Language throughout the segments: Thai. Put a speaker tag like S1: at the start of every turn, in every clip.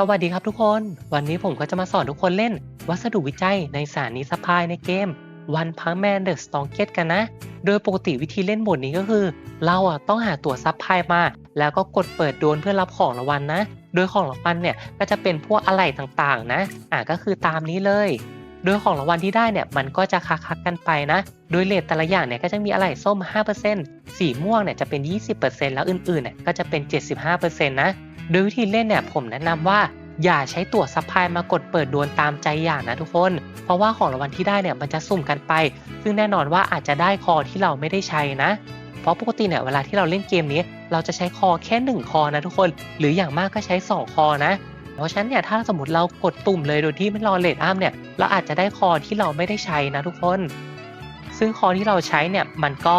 S1: สวัสดีครับทุกคน วันนี้ผมก็จะมาสอนทุกคนเล่น วัสดุวิจัยในสารนิสพายในเกม One Punch Man The Strongest กันนะ โดยปกติวิธีเล่นบทนี้ก็คือ เราอะต้องหาตัวซับพายมา แล้วก็กดเปิดโดนเพื่อรับของรางวัลนะ โดยของรางวัลเนี่ยก็จะเป็นพวกอะไหล่ต่างๆ นะ อะก็คือตามนี้เลย โดยของรางวัลที่ได้เนี่ยมันก็จะคักๆกันไปนะ โดยเลทแต่ละอย่างเนี่ยก็จะมีอะไหล่ส้ม 5%สีม่วงเนี่ยจะเป็น 20%แล้วอื่นๆเนี่ยก็จะเป็น 75%นะ โดยวิธีเล่นเนี่ยผมแนะนำว่าอย่าใช้ตั๋วซัพพลายมากดเปิดดวลตามใจอยากนะทุกคน เพราะว่าของรางวัลที่ได้เนี่ยมันจะสุ่มกันไป ซึ่งแน่นอนว่าอาจจะได้คอที่เราไม่ได้ใช้นะ เพราะปกติเนี่ยเวลาที่เราเล่นเกมนี้ เราจะใช้คอแค่ 1 คอนะทุกคน หรืออย่างมากก็ใช้ 2 คอนะ เพราะฉะนั้นเนี่ยถ้าสมมติเรากดตุ่มเลยโดยที่ไม่รอเลดอัพเนี่ยเราอาจจะได้คอที่เราไม่ได้ใช้นะทุกคน ซึ่งคอที่เราใช้เนี่ยมันก็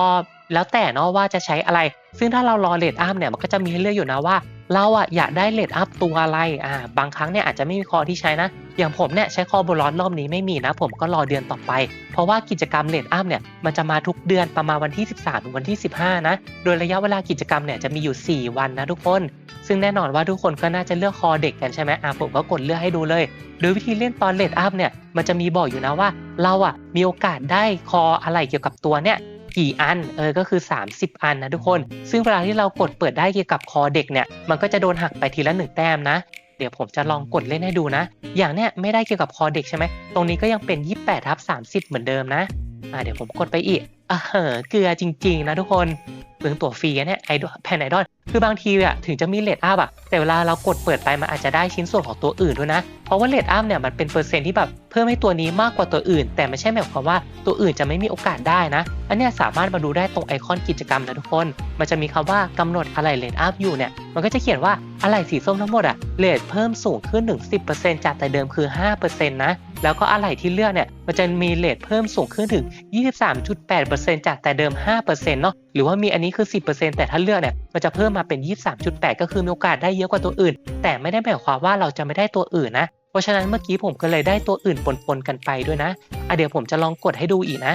S1: แล้วแต่เนาะว่าจะใช้อะไร ซึ่งถ้าเรารอเลดอัพเนี่ยมันก็จะมีให้เลือกอยู่นะว่า เราอะอยากได้เลดอัพตัวอะไรอ่าบางครั้งเนี่ยอาจจะไม่มีคอที่ใช้นะ อย่างผมเนี่ยใช้คอบลอนรอบนี้ไม่มีนะ ผมก็รอเดือนต่อไป เพราะว่ากิจกรรมเลดอัพเนี่ยมันจะมาทุกเดือนประมาณวันที่ 13ถึงวันที่ 15 นะ โดยระยะเวลากิจกรรมเนี่ยจะมีอยู่ 4 วันนะทุกคน ซึ่งแน่นอนว่าทุกคนก็น่าจะเลือกคอเด็กกันใช่ไหมอะผมก็กดเลือกให้ดูเลย โดยวิธีเล่นตอนเลดอัพเนี่ยมันจะมีบอกอยู่นะว่า เราอะมีโอกาสได้คออะไรเกี่ยวกับตัวเนี่ย กี่อันเออก็คือ 30 อันนะทุกคน ซึ่งเวลาที่เรากดเปิดได้เกี่ยวกับคอเด็กเนี่ยมันก็จะโดนหักไปทีละหนึ่งแต้มนะ เดี๋ยวผมจะลองกดเล่นให้ดูนะ อย่างเนี้ยไม่ได้เกี่ยวกับคอเด็กใช่ไหมตรงนี้ก็ยังเป็น 28ทับ30 เหมือนเดิมนะอ่าเดี๋ยวผมกดไปอีกอะเหอะเกลือจริง ๆ นะทุกคนเปลือ งตั๋วฟรีเนี่ยไอดอลแผ่นไอดอลคือบางทีอะถึงจะมีเลดอัพอะแต่เวลาเรากดเปิดไปมันอาจจะได้ชิ้นส่วนของตัวอื่นด้วยนะ เพราะว่าเลดอัพเนี่ยมันเป็นเปอร์เซ็นต์ที่แบบเพิ่มให้ตัวนี้มากกว่าตัวอื่น แต่ไม่ใช่หมายความว่าตัวอื่นจะไม่มีโอกาสได้นะ อันเนี้ยสามารถมาดูได้ตรงไอคอนกิจกรรมนะทุกคน มันจะมีคำว่ากำหนดอะไรเลดอัพอยู่เนี่ยมันก็จะเขียนว่าอะไรสีส้มทั้งหมดอะเลดเพิ่มสูงขึ้นถึง10%จากแต่เดิมคือ 5%นะ แล้วก็อะไหล่ที่เลือกเนี่ยมันจะมีเลทเพิ่มสูงขึ้นถึง 23.8%จากแต่เดิม 5%เนาะหรือว่ามีอันนี้คือ 10%แต่ถ้าเลือกเนี่ยมันจะเพิ่มมาเป็น 23.8 ก็คือมีโอกาสได้เยอะกว่าตัวอื่น แต่ไม่ได้หมายความว่าเราจะไม่ได้ตัวอื่นนะ เพราะฉะนั้นเมื่อกี้ผมก็เลยได้ตัวอื่นปนๆกันไปด้วยนะอะเดี๋ยวผมจะลองกดให้ดูอีกนะ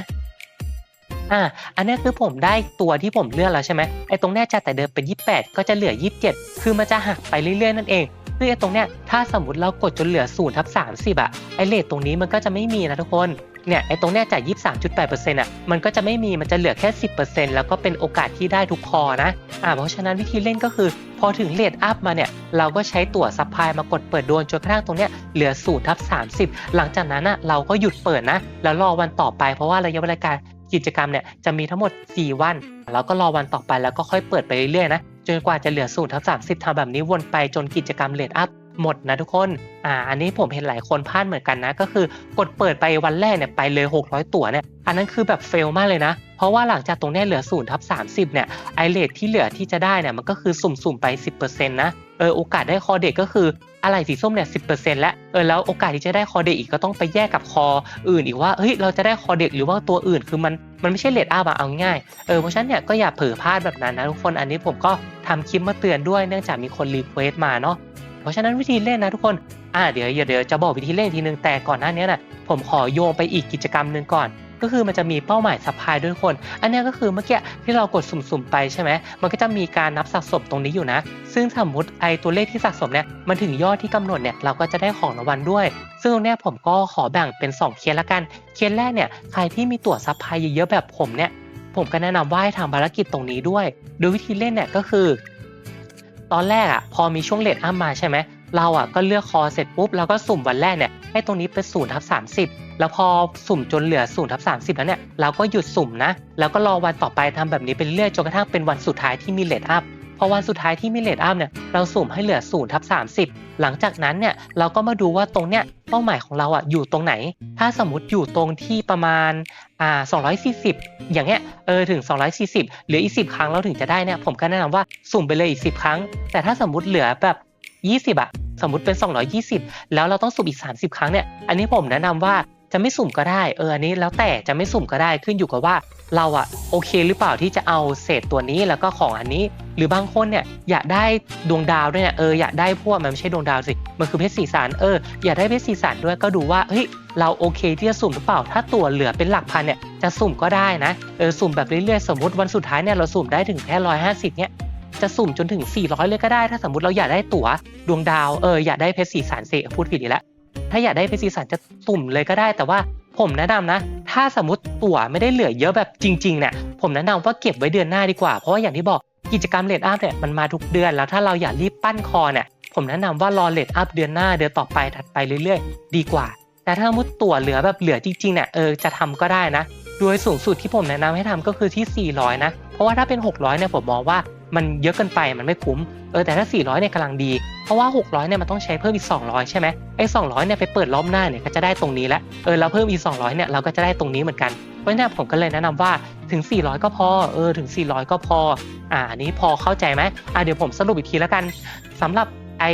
S1: อ่า อันนี้คือผมได้ตัวที่ผมเลือกแล้วใช่ไหมไอ้ตรงเนี้ยจากแต่เดิมเป็น 28 ก็จะเหลือ 27 คือมันจะหักไปเรื่อยๆนั่นเอง ซึ่งไอ้ตรงเนี้ยถ้าสมมติเรากดจนเหลือ0ทับ30อะไอเลทตรงนี้มันก็จะไม่มีนะทุกคนเนี่ยไอ้ตรงเนี้ยจาก 23.8%อะมันก็จะไม่มีมันจะเหลือแค่ 10%แล้วก็เป็นโอกาสที่ได้ทุกคอนะอ่าเพราะฉะนั้นวิธีเล่นก็คือ พอถึงเลทอัพมาเนี่ย เราก็ใช้ตั๋วซัพพลายมากดเปิดโดนจนกระทั่งตรงเนี้ยเหลือ0ทับ30หลังจากนั้นอะเราก็หยุดเปิดนะ แล้วรอวันต่อไปเพราะว่าระยะเวลาการกิจกรรมเนี่ยจะมีทั้งหมด 4 วัน แล้วก็รอวันต่อไปแล้วก็ค่อยเปิดไปเรื่อยๆนะ จนกว่าจะเหลือ0ทับ30ทำแบบนี้วนไปจนกิจกรรมเลทอัพ หมดนะทุกคน อ่า อันนี้ผมเห็นหลายคนพลาดเหมือนกันนะ ก็คือกดเปิดไปวันแรกเนี่ยไปเลย 600 ตั๋วเนี่ย อันนั้นคือแบบเฟลมากเลยนะ เพราะว่าหลังจากตรงนี้เหลือ0ทับ30เนี่ย ไอเลทที่เหลือที่จะได้เนี่ยมันก็คือสุ่มๆไป 10%นะ เออโอกาสได้คอเด็กก็คืออะไรสีส้มเนี่ย10%และเออแล้วโอกาสที่จะได้คอเด็กอีกก็ต้องไปแยกกับคออื่นอีกว่า เฮ้ยเราจะได้คอเด็กหรือว่าตัวอื่นคือมันมันไม่ใช่เลทอัพอะเอาง่าย เออเพราะฉะนั้นเนี่ยก็อย่าเผลอพลาดแบบนั้นนะทุกคน อันนี้ผมก็ทำคลิปมาเตือนด้วยเนื่องจากมีคนรีเควสมาเนาะ เพราะฉะนั้นวิธีเล่นนะทุกคนอ่าเดี๋ยวเดี๋ยวจะบอกวิธีเล่นอีกทีนึงแต่ก่อนหน้านี้นะผมขอโยงไปอีกกิจกรรมหนึ่งก่อน ก็คือมันจะมีเป้าหมายสัพพายด้วยคน อันนี้ก็คือเมื่อกี้ที่เรากดสุ่มๆไปใช่ไหมมันก็จะมีการนับสะสมตรงนี้อยู่นะ ซึ่งสมมติไอตัวเลขที่สะสมเนี่ยมันถึงยอดที่กำหนดเนี่ยเราก็จะได้ของรางวัลด้วย ซึ่งตรงนี้ผมก็ขอแบ่งเป็น 2 เคสละกันเคสแรกเนี่ยใครที่มีตั๋วซัพพายเยอะๆแบบผมเนี่ยผมก็แนะนำว่าให้ทำภารกิจตรงนี้ด้วย โดยวิธีเล่นเนี่ยก็คือ ตอนแรกอะพอมีช่วงเลทอัพมาใช่ไหมเราอะก็เลือกคอเสร็จปุ๊บแล้วก็สุ่มวันแรกเนี่ยให้ตรงนี้เป็น0ทับ30แล้วพอสุ่มจนเหลือ0ทับ30แล้วเนี่ยเราก็หยุดสุ่มนะ แล้วก็รอวันต่อไปทำแบบนี้เป็นเรื่อยจนกระทั่งเป็นวันสุดท้ายที่มีเลทอัพ อวันสุดท้ายที่มีเลทอัพเนี่ยเราสุ่มให้เหลือ0ทับ30หลังจากนั้นเนี่ยเราก็มาดูว่าตรงเนี้ยเป้าหมายของเราอะอยู่ตรงไหน ถ้าสมมติอยู่ตรงที่ประมาณอ่า240 อย่างเงี้ยเออถึง 240 เหลืออีก 10 ครั้งเราถึงจะได้เนี่ยผมก็แนะนำว่าสุ่มไปเลยอีก 10 ครั้ง แต่ถ้าสมมติเหลือแบบ 20อะสมมติเป็น 220 แล้วเราต้องสุ่มอีก 30 ครั้งเนี่ยอันนี้ผมแนะนำว่าจะไม่สุ่มก็ได้เอออันนี้แล้วแต่จะไม่สุ่มก็ได้ขึ้นอยู่กับว่าเราอะโอเคหรือเปล่าที่จะเอาเศษตัวนี้แล้วก็ของอันนี้ หรือบางคนเนี่ยอยากได้ดวงดาวด้วยเนี่ยเอออยากได้พวกมันไม่ใช่ดวงดาวสิมันคือเพชรสีสารเอออยากได้เพชรสีสารด้วยก็ดูว่าเฮ้ยเราโอเคที่จะสุ่มหรือเปล่า ถ้าตัวเหลือเป็นหลักพันเนี่ยจะสุ่มก็ได้นะเออสุ่มแบบเรื่อยๆสมมติวันสุดท้ายเนี่ยเราสุ่มได้ถึงแค่ร้อยห้าสิบเนี่ยจะสุ่มจนถึง 400 เลยก็ได้ ถ้าสมมติเราอยากได้ตั๋วดวงดาวเอออยากได้เพชรสีสารเสพูดผิดอีกแล้วถ้าอยากได้เพชรสีสันจะสุ่มเลยก็ได้ แต่ว่าผมแนะนำนะ ถ้าสมมติตั๋วไม่ได้เหลือเยอะแบบจริงๆเนี่ยผมแนะนำว่าเก็บไว้เดือนหน้าดีกว่า เพราะว่าอย่างที่บอก กิจกรรมเลดอัพเนี่ยมันมาทุกเดือน แล้วถ้าเราอยากรีบปั้นคอเนี่ยผมแนะนำว่ารอเลดอัพเดือนหน้าเดือนต่อไปถัดไปเรื่อยๆ ดีกว่า แต่ถ้ามุดตั๋วเหลือแบบเหลือจริงๆเนี่ยเออจะทำก็ได้นะ โดยสูงสุดที่ผมแนะนำให้ทำก็คือที่ 400 นะ เพราะว่าถ้าเป็น 600 เนี่ยผมมองว่า มันเยอะเกินไปมันไม่คุ้มเออแต่ถ้า 400เนี่ยกำลังดี เพราะว่า 600เนี่ยมันต้องใช้เพิ่มอีก 200 ใช่ไหมไอ้200เนี่ยไปเปิดรอบหน้าเนี่ยก็จะได้ตรงนี้แล้วเออเราเพิ่มอีก 200เนี่ยเราก็จะได้ตรงนี้เหมือนกันเพราะฉะนั้นผมก็เลยแนะนำว่าถึง 400 ก็พอเออถึง 400 ก็พออ่าอันนี้พอเข้าใจไหมอ่าเดี๋ยวผมสรุปอีกทีแล้วกันสำหรับไอ้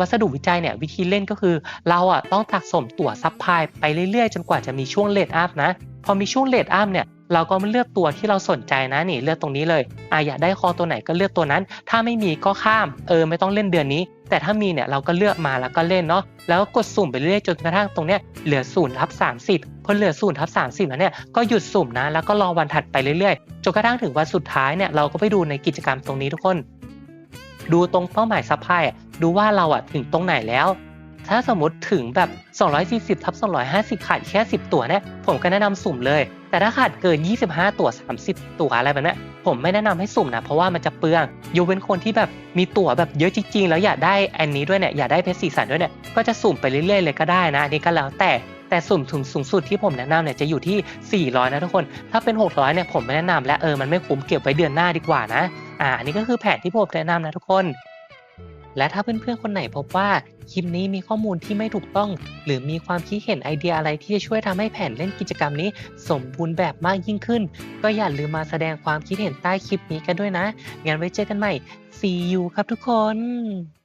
S1: วัสดุวิจัยเนี่ยวิธีเล่นก็คือเราอะต้องสะสมตั๋วซับพลายไปเรื่อยๆ จนกว่าจะมีช่วงเลดอัพนะ พอมีช่วงเลดอัพเนี่ย เราก็มาเลือกตัวที่เราสนใจนะนี่เลือกตรงนี้เลยอะอยากได้คอตัวไหนก็เลือกตัวนั้น ถ้าไม่มีก็ข้ามเออไม่ต้องเล่นเดือนนี้ แต่ถ้ามีเนี่ยเราก็เลือกมาแล้วก็เล่นเนาะแล้วกดสุ่มไปเรื่อยจนกระทั่งตรงเนี้ยเหลือศูนย์ทับสามสิบพอเหลือศูนย์ทับสามสิบแล้วเนี่ยก็หยุดสุ่มนะแล้วก็รอวันถัดไปเรื่อยๆจนกระทั่งถึงวันสุดท้ายเนี่ยเราก็ไปดูในกิจกรรมตรงนี้ทุกคน ดูตรงเป้าหมายซัพพลายดูว่าเราอะถึงตรงไหนแล้ว ถ้าสมมติถึงแบบ 240ทับ250 ขาดแค่ 10 ตัวเนี่ย ผมก็แนะนำสุ่มเลย แต่ถ้าขาดเกิน 25 ตัว 30 ตัวอะไรแบบนี้ผมไม่แนะนำให้สุ่มนะ เพราะว่ามันจะเปลืองยกเว้นคนที่แบบมีตั๋วแบบเยอะจริงๆ แล้วอยากได้อันนี้ด้วยเนี่ย อยากได้เพชรสีสันด้วยเนี่ย ก็จะสุ่มไปเรื่อยๆ เลยก็ได้นะ อันนี้ก็แล้วแต่แต่สุ่มถึงสูงสุดที่ผมแนะนำเนี่ยจะอยู่ที่ 400 นะทุกคน ถ้าเป็น 600 เนี่ยผมไม่แนะนำและเออมันไม่คุ้มเก็บไว้เดือนหน้าดีกว่านะ อ่าอันนี้ก็คือแผนที่ผมแนะนำนะทุกคน และถ้าเพื่อนๆคนไหนพบว่า คลิปนี้มีข้อมูลที่ไม่ถูกต้อง หรือมีความคิดเห็นไอเดียอะไรที่จะช่วยทำให้แผนเล่นกิจกรรมนี้ สมบูรณ์แบบมากยิ่งขึ้น ก็อย่าลืมมาแสดงความคิดเห็นใต้คลิปนี้กันด้วยนะ งั้นไว้เจอกันใหม่ See you ครับทุกคน